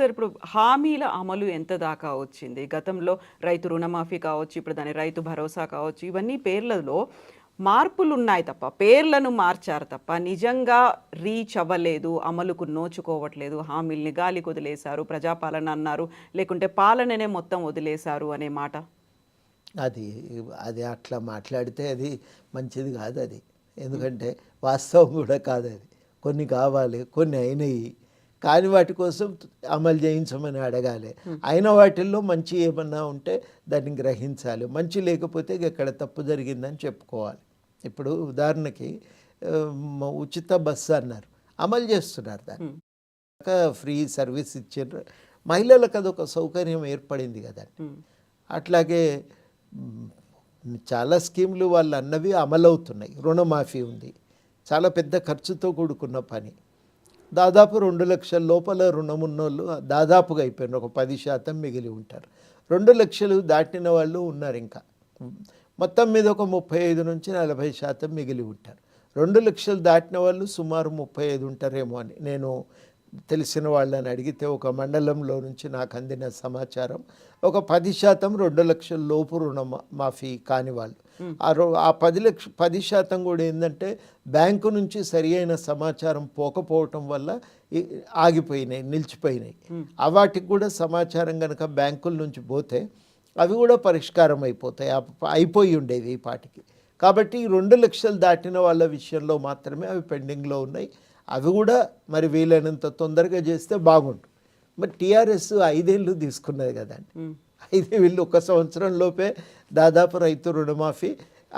Sir ఇప్పుడు హామీల అమలు ఎంత దాకా వచ్చింది? గతంలో రైతు రుణమాఫీ కావచ్చు ఇప్పుడు దాని రైతు భరోసా కావచ్చు ఇవన్నీ పేర్లలో మార్పులు ఉన్నాయి తప్ప పేర్లను మార్చారు తప్ప నిజంగా రీచ్ అవ్వలేదు అమలుకు నోచుకోవట్లేదు హామీల్ని గాలికి వదిలేశారు ప్రజాపాలన అన్నారు లేకుంటే పాలననే మొత్తం వదిలేశారు అనే మాట? అది అది అట్లా మాట్లాడితే అది మంచిది కాదు అది. ఎందుకంటే వాస్తవం కూడా కాదు అది కొన్ని కావాలి కొన్ని అయినాయి. కాని వాటి కోసం అమలు చేయించమని అడగాలి. అయిన వాటిల్లో మంచి ఏమన్నా ఉంటే దాన్ని గ్రహించాలి. మంచి లేకపోతే ఇక్కడ తప్పు జరిగిందని చెప్పుకోవాలి. ఇప్పుడు ఉదాహరణకి ఉచిత బస్సు అన్నారు. అమలు చేస్తున్నారు దాన్ని. ఫ్రీ సర్వీస్ ఇచ్చారు. మహిళలకు అదొక సౌకర్యం ఏర్పడింది కదండి. అట్లాగే చాలా స్కీములు వాళ్ళు అన్నవి అమలవుతున్నాయి. రుణమాఫీ ఉంది. చాలా పెద్ద ఖర్చుతో కూడుకున్న పని. దాదాపు రెండు లక్షల లోపల రుణం ఉన్నోళ్ళు దాదాపుగా అయిపోయినారు. ఒక పది శాతం మిగిలి ఉంటారు. రెండు లక్షలు దాటిన వాళ్ళు ఉన్నారు ఇంకా. మొత్తం మీద ఒక ముప్పై ఐదు నుంచి నలభై శాతం మిగిలి ఉంటారు. రెండు లక్షలు దాటిన వాళ్ళు సుమారు ముప్పై ఐదు ఉంటారేమో అని నేను తెలిసిన వాళ్ళని అడిగితే ఒక మండలంలో నుంచి నాకు అందిన సమాచారం ఒక పది శాతం రెండు లక్షల లోపు రుణ మాఫీ కాని వాళ్ళు. ఆ రో ఆ పది లక్ష పది శాతం కూడా ఏంటంటే బ్యాంకు నుంచి సరి అయిన సమాచారం పోకపోవటం వల్ల ఆగిపోయినాయి నిలిచిపోయినాయి. ఆ వాటికి కూడా సమాచారం కనుక బ్యాంకుల నుంచి పోతే అవి కూడా పరిష్కారం అయిపోతాయి అయిపోయి ఉండేవి ఈ పాటికి. కాబట్టి ఈ రెండు లక్షలు దాటిన వాళ్ళ విషయంలో మాత్రమే అవి పెండింగ్లో ఉన్నాయి. అవి కూడా మరి వీలైనంత తొందరగా చేస్తే బాగుండు. మరి టీఆర్ఎస్ ఐదేళ్ళు తీసుకున్నది కదండి. అయితే వీళ్ళు ఒక సంవత్సరం లోపే దాదాపు రైతు రుణమాఫీ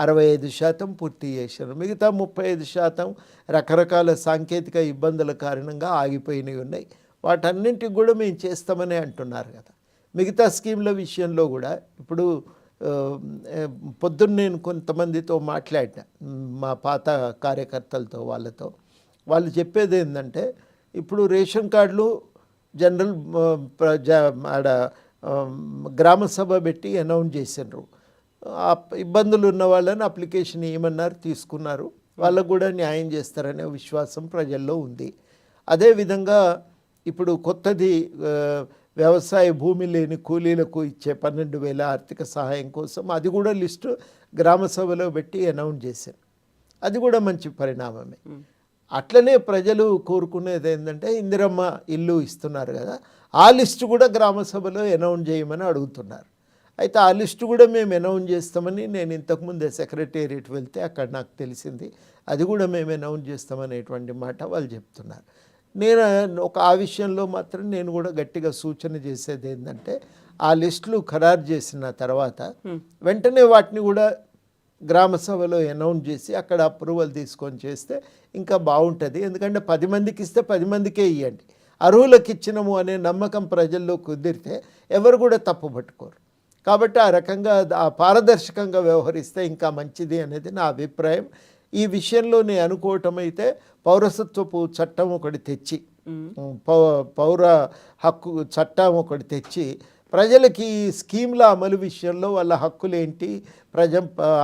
అరవై ఐదు శాతం పూర్తి చేశారు. మిగతా ముప్పై ఐదు శాతం రకరకాల సాంకేతిక ఇబ్బందుల కారణంగా ఆగిపోయినవి ఉన్నాయి. వాటన్నింటికి కూడా మేము చేస్తామని అంటున్నారు కదా. మిగతా స్కీమ్ల విషయంలో కూడా ఇప్పుడు పొద్దున్న నేను కొంతమందితో మాట్లాడినా మా పాత కార్యకర్తలతో వాళ్ళతో. వాళ్ళు చెప్పేది ఏంటంటే ఇప్పుడు రేషన్ కార్డులు జనరల్ ఆడ గ్రామసభ గ్రామ సభ పెట్టి అనౌన్స్ చేసిండ్రు. ఇబ్బందులు ఉన్న వాళ్ళని అప్లికేషన్ ఇవ్వమన్నారు తీసుకున్నారు. వాళ్ళకు కూడా న్యాయం చేస్తారనే విశ్వాసం ప్రజల్లో ఉంది. అదేవిధంగా ఇప్పుడు కొత్తది వ్యవసాయ భూమి లేని కూలీలకు ఇచ్చే పన్నెండు వేల ఆర్థిక సహాయం కోసం అది కూడా లిస్టు గ్రామ సభలో పెట్టి అనౌన్స్ చేశారు. అది కూడా మంచి పరిణామమే. అట్లనే ప్రజలు కోరుకునేది ఏంటంటే ఇందిరమ్మ ఇల్లు ఇస్తున్నారు కదా ఆ లిస్టు కూడా గ్రామ సభలో అనౌన్స్ చేయమని అడుగుతున్నారు. అయితే ఆ లిస్టు కూడా మేము అనౌన్స్ చేస్తామని నేను ఇంతకుముందే సెక్రటేరియట్ వెళ్తే అక్కడ నాకు తెలిసింది అది కూడా మేము అనౌన్స్ చేస్తామనేటువంటి మాట వాళ్ళు చెప్తున్నారు. నేను ఒక ఆ విషయంలో మాత్రం నేను కూడా గట్టిగా సూచన చేసేది ఏంటంటే ఆ లిస్టులు ఖరారు చేసిన తర్వాత వెంటనే వాటిని కూడా గ్రామ సభలో అనౌన్స్ చేసి అక్కడ అప్రూవల్ తీసుకొని చేస్తే ఇంకా బాగుంటుంది. ఎందుకంటే పది మందికి ఇస్తే పది మందికే ఇవ్వండి అర్హులకు ఇచ్చినము అనే నమ్మకం ప్రజల్లో కుదిరితే ఎవరు కూడా తప్పు పట్టుకోరు. కాబట్టి ఆ రకంగా ఆ పారదర్శకంగా వ్యవహరిస్తే ఇంకా మంచిది అనేది నా అభిప్రాయం. ఈ విషయంలో నేను అనుకోవటం అయితే పౌరసత్వపు చట్టం ఒకటి తెచ్చి పౌ- పౌర హక్కు చట్టం ఒకటి తెచ్చి ప్రజలకి ఈ స్కీమ్ల అమలు విషయంలో వాళ్ళ హక్కులు ఏంటి ప్రజ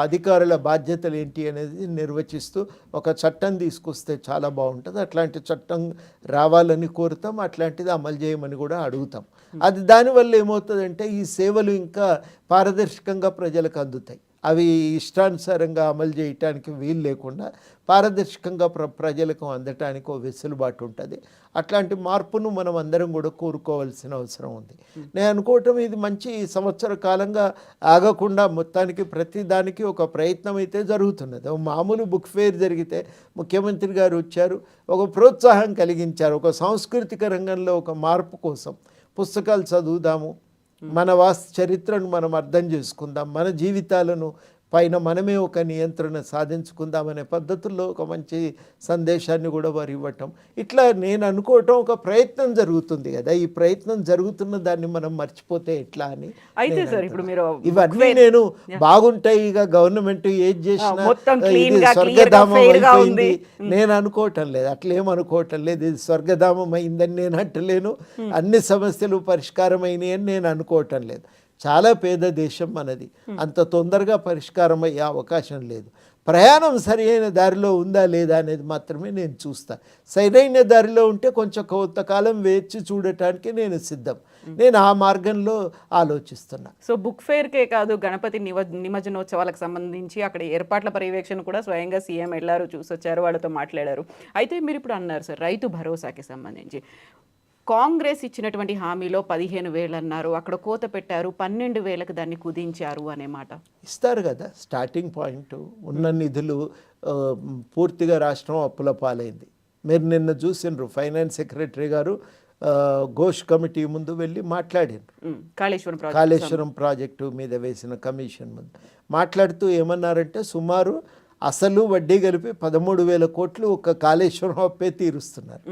అధికారుల బాధ్యతలు ఏంటి అనేది నిర్వచిస్తూ ఒక చట్టం తీసుకొస్తే చాలా బాగుంటుంది. అట్లాంటి చట్టం రావాలని కోరుతాం అట్లాంటిది అమలు చేయమని కూడా అడుగుతాం. అది దానివల్ల ఏమవుతుందంటే ఈ సేవలు ఇంకా పారదర్శకంగా ప్రజలకు అందుతాయి. అవి ఇష్టానుసారంగా అమలు చేయటానికి వీలు లేకుండా పారదర్శకంగా ప్ర ప్రజలకు అందటానికి ఓ వెసులుబాటు ఉంటుంది. అట్లాంటి మార్పును మనం అందరం కూడా కోరుకోవాల్సిన అవసరం ఉంది. నేను అనుకోవటం ఇది మంచి సంవత్సర కాలంగా ఆగకుండా మొత్తానికి ప్రతి దానికి ఒక ప్రయత్నం అయితే జరుగుతున్నది. ఒక మామూలు బుక్ ఫేర్ జరిగితే ముఖ్యమంత్రి గారు వచ్చారు ఒక ప్రోత్సాహం కలిగించారు. ఒక సాంస్కృతిక రంగంలో ఒక మార్పు కోసం పుస్తకాలు చదువుదాము మన వాస్ చరిత్రను మనం అర్థం చేసుకుందాం మన జీవితాలను పైన మనమే ఒక నియంత్రణ సాధించుకుందామనే పద్ధతుల్లో ఒక మంచి సందేశాన్ని కూడా వారు ఇవ్వటం. ఇట్లా నేను అనుకోవటం ఒక ప్రయత్నం జరుగుతుంది కదా. ఈ ప్రయత్నం జరుగుతున్న దాన్ని మనం మర్చిపోతే ఎట్లా అని అయితే సార్ ఇప్పుడు. మీరు ఇవన్నీ నేను బాగుంటాయి ఇక గవర్నమెంట్ ఏది చేసినా ఇది స్వర్గధామం అయిపోయింది. నేను అనుకోవటం లేదు. అట్లేం అనుకోవటం లేదు. ఇది స్వర్గధామం అయిందని నేను అంటలేను. అన్ని సమస్యలు పరిష్కారం అయినాయి అని నేను అనుకోవటం లేదు. చాలా పేద దేశం మనది. అంత తొందరగా పరిష్కారం అయ్యే అవకాశం లేదు. ప్రయాణం సరైన దారిలో ఉందా లేదా అనేది మాత్రమే నేను చూస్తా. సరైన దారిలో ఉంటే కొంచెం కొంతకాలం వేచి చూడటానికి నేను సిద్ధం. నేను ఆ మార్గంలో ఆలోచిస్తున్నా. సో బుక్ ఫేర్కే కాదు గణపతి నివ నిమజ్జనోత్సవాలకు సంబంధించి అక్కడ ఏర్పాట్ల పర్యవేక్షణ కూడా స్వయంగా సీఎం వెళ్ళారు చూసొచ్చారు వాళ్ళతో మాట్లాడారు. అయితే మీరు ఇప్పుడు అన్నారు సార్ రైతు భరోసాకి సంబంధించి. కాంగ్రెస్ ఇచ్చినటువంటి హామీలో పదిహేను వేలు అన్నారు. అక్కడ కోత పెట్టారు పన్నెండు వేలకు దాన్ని కుదించారు అనే మాట. ఇస్తారు కదా స్టార్టింగ్ పాయింట్. ఉన్న నిధులు పూర్తిగా రాష్ట్రం అప్పుల పాలైంది. మీరు నిన్న చూసిండ్రు ఫైనాన్స్ సెక్రటరీ గారు ఘోష్ కమిటీ ముందు వెళ్ళి మాట్లాడిండ్రు. Um, Kaleshwaram project Kaleshwaram project మీద వేసిన కమిషన్ ముందు. మాట్లాడుతూ ఏమన్నారంటే సుమారు అసలు వడ్డీ కలిపి పదమూడు వేల కోట్లు ఒక కాళేశ్వరం అప్పే తీరుస్తున్నారు.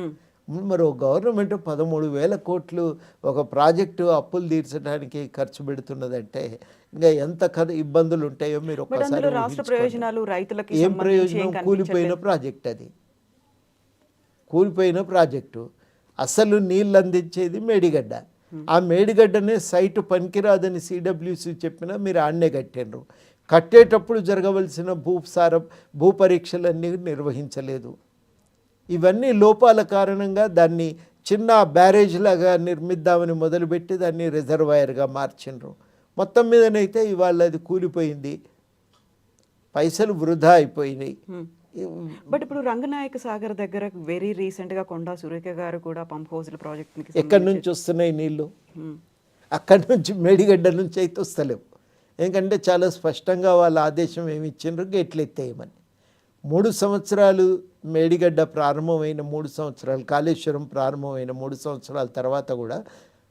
మరి గవర్నమెంట్ పదమూడు వేల కోట్లు ఒక ప్రాజెక్టు అప్పులు తీర్చడానికి ఖర్చు పెడుతున్నదంటే ఇంకా ఎంత కథ ఇబ్బందులు ఉంటాయో మీరు ఒక్కసారి రాష్ట్ర. ప్రయోజనాలు రైతులకి ఏం ప్రయోజనం? కూలిపోయిన. ప్రాజెక్ట్ అది. కూలిపోయిన ప్రాజెక్టు. అసలు నీళ్ళు అందించేది మేడిగడ్డ. ఆ మేడిగడ్డనే సైటు పనికిరాదని సిడబ్ల్యూసి చెప్పినా మీరు ఆడనే కట్టిండ్రు. కట్టేటప్పుడు జరగవలసిన భూసార భూ పరీక్షలన్నీ నిర్వహించలేదు. ఇవన్నీ లోపాల కారణంగా దాన్ని చిన్న బ్యారేజ్ లాగా నిర్మిద్దామని మొదలుపెట్టి దాన్ని రిజర్వాయర్గా మార్చిండ్రు మొత్తం మీదనైతే ఇవాళ అది కూలిపోయింది. పైసలు వృధా అయిపోయినాయి. బట్ ఇప్పుడు రంగనాయక సాగర్ దగ్గర వెరీ రీసెంట్గా కొండా సురేఖ గారు కూడా పంప్ హౌస్ల ప్రాజెక్ట్ ఎక్కడి నుంచి వస్తున్నాయి నీళ్ళు అక్కడి నుంచి మేడిగడ్డ నుంచి అయితే వస్తలేవు. ఎందుకంటే చాలా స్పష్టంగా వాళ్ళ ఆదేశం ఏమి ఇచ్చిండ్రు? గేట్లు ఎత్తేయమని. మూడు సంవత్సరాలు మేడిగడ్డ ప్రారంభమైన మూడు సంవత్సరాలు కాళేశ్వరం ప్రారంభమైన మూడు సంవత్సరాల తర్వాత కూడా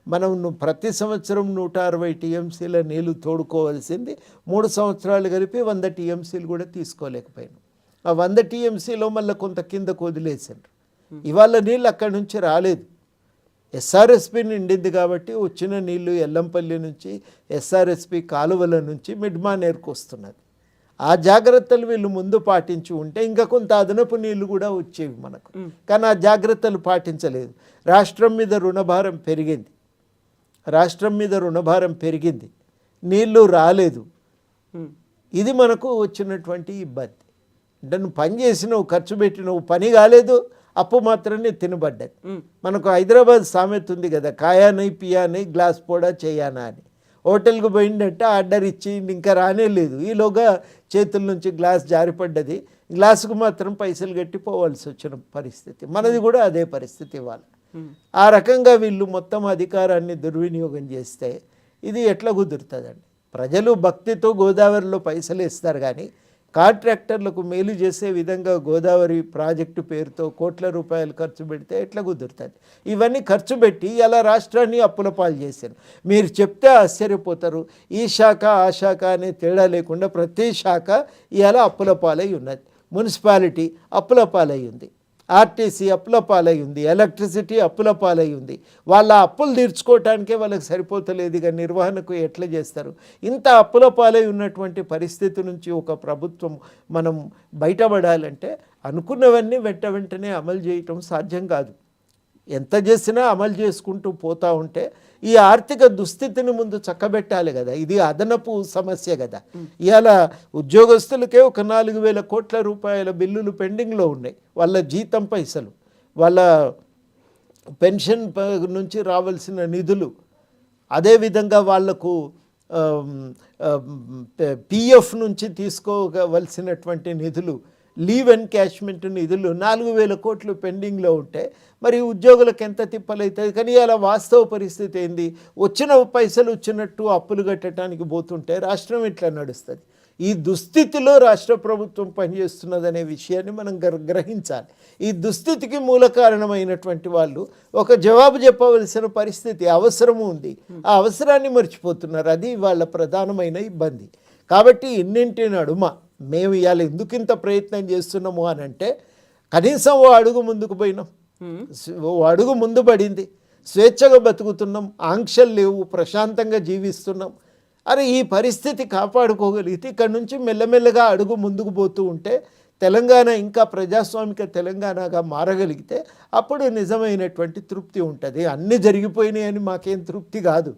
మనం ప్రతి సంవత్సరం నూట అరవై టీఎంసీల నీళ్ళు తోడుకోవాల్సింది మూడు సంవత్సరాలు కలిపి వంద టీఎంసీలు కూడా తీసుకోలేకపోయాను. ఆ వంద టీఎంసీలో మళ్ళీ కొంత కిందకు వదిలేసారు ఇవాళ నీళ్ళు అక్కడి నుంచి రాలేదు. ఎస్ఆర్ఎస్పి నిండింది కాబట్టి వచ్చిన నీళ్ళు ఎల్లంపల్లి నుంచి ఎస్ఆర్ఎస్పి కాలువల నుంచి మిడ్మానేర్కు వస్తున్నది. ఆ జాగ్రత్తలు వీళ్ళు ముందు పాటించి ఉంటే ఇంకా కొంత అదనపు నీళ్ళు కూడా వచ్చేవి మనకు. కానీ ఆ జాగ్రత్తలు పాటించలేదు. రాష్ట్రం మీద రుణభారం పెరిగింది. రాష్ట్రం మీద రుణభారం పెరిగింది. నీళ్ళు రాలేదు. ఇది మనకు వచ్చినటువంటి ఇబ్బంది. అంటే నువ్వు పని చేసినావు ఖర్చు పెట్టినవు పని కాలేదు అప్పు మాత్రమే తినబడ్డది. మనకు హైదరాబాద్ సామెత ఉంది కదా కాయానై పియానై గ్లాస్ పోడా చేయానా అని. హోటల్కి పోయిందంటే ఆర్డర్ ఇచ్చి ఇంకా రానే లేదు ఈలోగా చేతుల నుంచి గ్లాస్ జారిపడ్డది. గ్లాసుకు మాత్రం పైసలు కట్టి పోవాల్సి వచ్చిన పరిస్థితి. మనది కూడా అదే పరిస్థితి ఇవాళ. ఆ రకంగా వీళ్ళు మొత్తం అధికారాన్ని దుర్వినియోగం చేస్తే ఇది ఎట్లా కుదురుతుందండి? ప్రజలు భక్తితో గోదావరిలో పైసలు ఇస్తారు కానీ కాంట్రాక్టర్లకు మేలు చేసే విధంగా గోదావరి ప్రాజెక్టు పేరుతో కోట్ల రూపాయలు ఖర్చు పెడితే ఎట్లా కుదురుతుంది? ఇవన్నీ ఖర్చు పెట్టి ఇలా రాష్ట్రాన్ని అప్పుల పాలు చేశారు. మీరు చెప్తే ఆశ్చర్యపోతారు. ఈ శాఖ ఆ శాఖ అనే తేడా లేకుండా ప్రతి శాఖ ఇలా అప్పుల పాలై ఉన్నది. మున్సిపాలిటీ అప్పుల పాలై ఉంది. ఆర్టీసీ అప్పుల పాలై ఉంది ఎలక్ట్రిసిటీ అప్పుల పాలై ఉంది. వాళ్ళ అప్పులు తీర్చుకోవటానికే వాళ్ళకి సరిపోతలేదు ఇక నిర్వహణకు ఎట్లా చేస్తారు? ఇంత అప్పుల పాలై ఉన్నటువంటి పరిస్థితి నుంచి ఒక ప్రభుత్వం మనం బయటపడాలంటే అనుకున్నవన్నీ వెంట వెంటనే అమలు చేయటం సాధ్యం కాదు. ఎంత చేసినా అమలు చేసుకుంటూ పోతూ ఉంటే ఈ ఆర్థిక దుస్థితిని ముందు చక్కబెట్టాలి కదా. ఇది అదనపు సమస్య కదా. ఇవాళ ఉద్యోగస్తులకే ఒక నాలుగు వేల కోట్ల రూపాయల బిల్లులు పెండింగ్లో ఉన్నాయి. వాళ్ళ జీతం పైసలు వాళ్ళ పెన్షన్ నుంచి రావాల్సిన నిధులు. అదేవిధంగా వాళ్ళకు పిఎఫ్ నుంచి తీసుకోవలసినటువంటి నిధులు లీవ్ ఎన్కాష్మెంట్ నిధులు నాలుగు వేల కోట్లు పెండింగ్లో ఉంటే మరి ఉద్యోగులకు ఎంత తిప్పలవుతుంది కానీ అలా వాస్తవ పరిస్థితి ఏంది? వచ్చిన పైసలు వచ్చినట్టు అప్పులు కట్టడానికి పోతుంటే రాష్ట్రం ఇట్లా నడుస్తుంది? ఈ దుస్థితిలో రాష్ట్ర ప్రభుత్వం పనిచేస్తున్నదనే విషయాన్ని మనం గ్ర- గ్రహించాలి. ఈ దుస్థితికి మూల కారణమైనటువంటి వాళ్ళు ఒక జవాబు చెప్పవలసిన పరిస్థితి అవసరము ఉంది. ఆ అవసరాన్ని మర్చిపోతున్నారు. అది వాళ్ళ ప్రధానమైన ఇబ్బంది. కాబట్టి ఇన్నింటి నడుమ మేము ఇవాళ ఎందుకు ఇంత ప్రయత్నం చేస్తున్నాము అని అంటే కనీసం ఓ అడుగు ముందుకు పోయినాం. ఓ అడుగు ముందు పడింది. స్వేచ్ఛగా బతుకుతున్నాం. ఆంక్షలు లేవు. ప్రశాంతంగా జీవిస్తున్నాం. అరే ఈ పరిస్థితి కాపాడుకోగలిగితే ఇక్కడ నుంచి మెల్లమెల్లగా అడుగు ముందుకు పోతూ ఉంటే తెలంగాణ ఇంకా ప్రజాస్వామిక తెలంగాణగా మారగలిగితే అప్పుడు నిజమైనటువంటి తృప్తి ఉంటుంది. అన్నీ జరిగిపోయినాయి అని మాకేం తృప్తి కాదు.